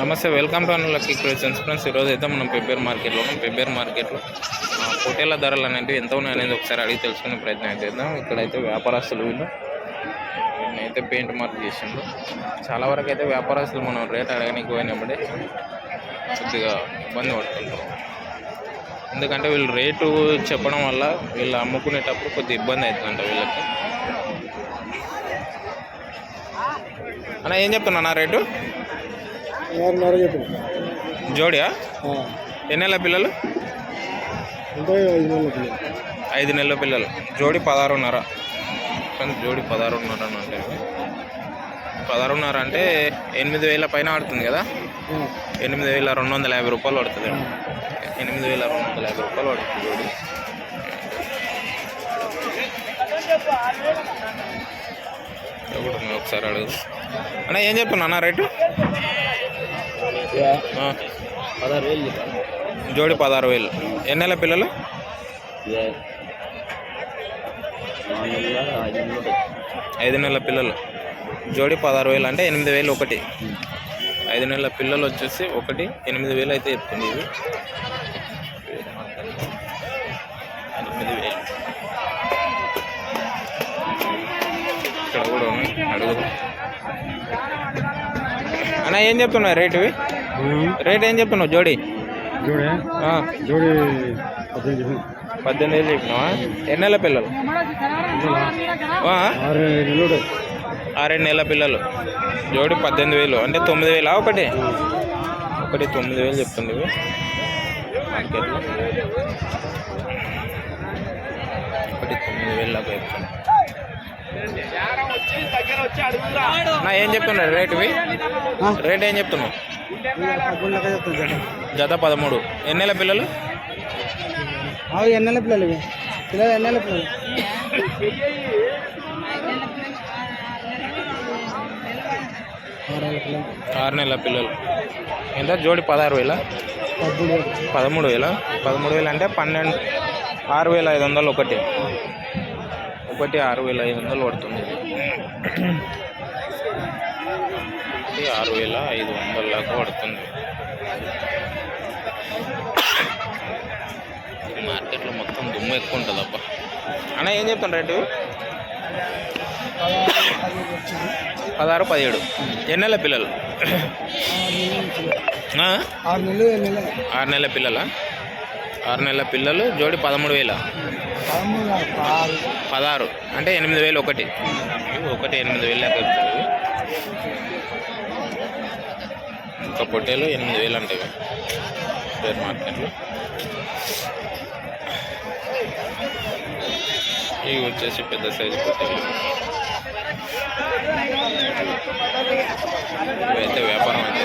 నమస్తే welcome to అనులకి creations. Friends ఈరోజు అయితే మనం పెబ్బేర్ మార్కెట్లో ఉన్నాం. పెబ్బేర్ మార్కెట్లో ఆ, ధరలు అనేవి ఎంత ఉన్నాయి అనేది ఒకసారి అడిగి తెలుసుకునే ప్రయత్నం అయితే ఇద్దాం ఇక్కడైతే వ్యాపారస్తులు వీళ్ళు. అయితే పెయింట్ మార్క్ చేసిండు. చాలా వరకు అయితే వ్యాపారస్తులు మనం రేట్ అడగడానికి పోయినప్పుడే కొద్దిగా ఇబ్బంది పడుతుంటారు. ఎందుకంటే వీళ్ళు రేటు చెప్పడం వల్ల వీళ్ళు అమ్ముకునేటప్పుడు కొద్దిగా ఇబ్బంది అవుతుందంట వీళ్ళకి. అన్న ఏం చెప్తున్నా రేటు? ఆరున్నర చెప్పిన జోడియా? ఎన్ని నెలల పిల్లలు. ఐదు నెలల పిల్లలు. జోడి పదహారున్నర. కానీ జోడి పదహారున్నర అని అంటే పదహారున్నర అంటే ఎనిమిది వేల పైన పడుతుంది కదా? ఎనిమిది వేల రెండు వందల యాభై రూపాయలు పడుతుంది. ఎనిమిది వేల రెండు వందల యాభై రూపాయలు పడుతుంది జోడి. ఒకసారి అడుగు. అన్న ఏం చెప్తున్నా అన్న రేటు? పదహారు వేలు జోడి పదహారు వేలు. ఎన్ని నెలల పిల్లలు? ఐదు నెలల పిల్లలు. జోడి పదహారు వేలు అంటే ఎనిమిది వేలు ఒకటి. ఐదు నెలల పిల్లలు వచ్చేసి ఒకటి ఎనిమిది వేలు అయితే చెప్తుంది ఇవి ఎనిమిది వేలు. ఇక్కడ కూడా ఉన్నాయి. అడుగు. అన్న ఏం చెప్తున్నావు రేట్? రేట్ ఏం చెప్తున్నావు? జోడి. జోడే? పద్దెనిమిది వేలు. చెప్పినావా ఎన్ని నెలల పిల్లలు? ఆరేడు నెలల పిల్లలు. జోడి పద్దెనిమిది వేలు. అంటే తొమ్మిది వేలా ఒకటి? ఒకటి తొమ్మిది వేలు మార్కెట్లో. ఒకటి తొమ్మిది వేలు చెప్తుంది నా ఏం చెప్తున్నాడు రేట్ ఇవి? రేట్ ఏం చెప్తున్నావు? జత పదమూడు. ఎన్ని నెలల పిల్లలు? అవి ఎన్ని నెలల పిల్లలు ఇవి? పిల్లలు ఎన్ని నెలల పిల్లలు? ఆరు నెలల పిల్లలు. ఎంత? జోడి పదహారు వేలా. పదమూడు వేల? పదమూడు వేలు అంటే పన్నెండు ఆరు వేల ఐదు వందలు ఒకటి. ఒకటి ఆరు వేల ఐదు వందలు పడుతుంది. ఆరు వేల ఐదు వందల దాకా పడుతుంది. మార్కెట్లో మొత్తం దుమ్ము ఎక్కువ ఉంటుంది అబ్బా అన్న ఏం చెప్తాను రేటు? పదహారు పదిహేడు. ఎన్ని నెలల పిల్లలు? ఆరు నెలల పిల్లల? ఆరు నెలల పిల్లలు జోడి పదమూడు వేల. పదహారు. అంటే ఎనిమిది వేలు ఒకటి. ఒకటి ఎనిమిది వేలు లెక్క ఒక ఇంకా పొట్టేలు ఎనిమిది వేలు అంటే షేర్ మార్కెట్లో. ఇవి వచ్చేసి పెద్ద సైజు పొట్టేలు. ఇవైతే వ్యాపారం అయితే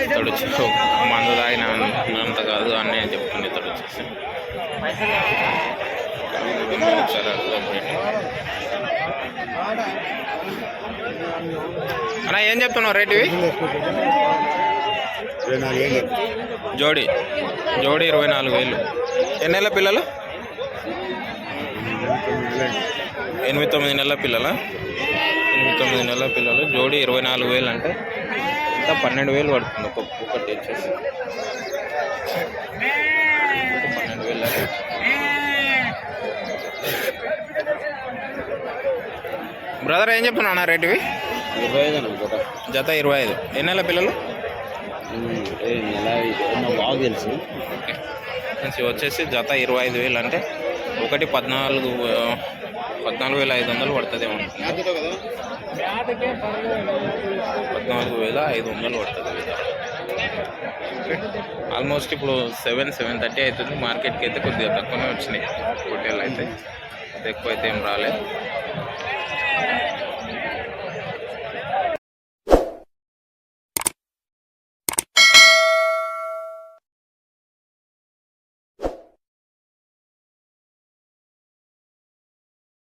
ఇతడు వచ్చి మందు తాగిన అంత కాదు అని నేను చెప్తుంది ఇతడు వచ్చేసి ఒకసారి ఏం చెప్తున్నావు? రేటువి జోడి. జోడి ఇరవై నాలుగు వేలు. ఎన్ని నెలల పిల్లలు? ఎనిమిది తొమ్మిది నెలల పిల్లలా? తొమ్మిది నెలల పిల్లలు జోడి ఇరవై నాలుగు వేలు అంటే ఇంకా పన్నెండు వేలు పడుతుంది ఒక్కొక్క ఒకటి వచ్చేసి. పన్నెండు వేలు. బ్రదర్ ఏం చెప్తున్నా అన్న రేట్ ఇవి ఇరవై ఐదు జత. జత ఇరవై ఐదు. ఎన్ని నెలల పిల్లలు? బాగా తెలుసు. వచ్చేసి జత ఇరవై ఐదు వేలు అంటే ఒకటి పద్నాలుగు పద్నాలుగు వేల ఐదు వందలు పడుతుందేమో. పద్నాలుగు వేల ఐదు వందలు పడుతుంది. ఆల్మోస్ట్ ఇప్పుడు సెవెన్ సెవెన్ థర్టీ అవుతుంది. మార్కెట్కి అయితే కొద్దిగా తక్కువనే వచ్చినాయి. హోటల్ అయితే ఎక్కువ అయితే ఏం రాలేదు.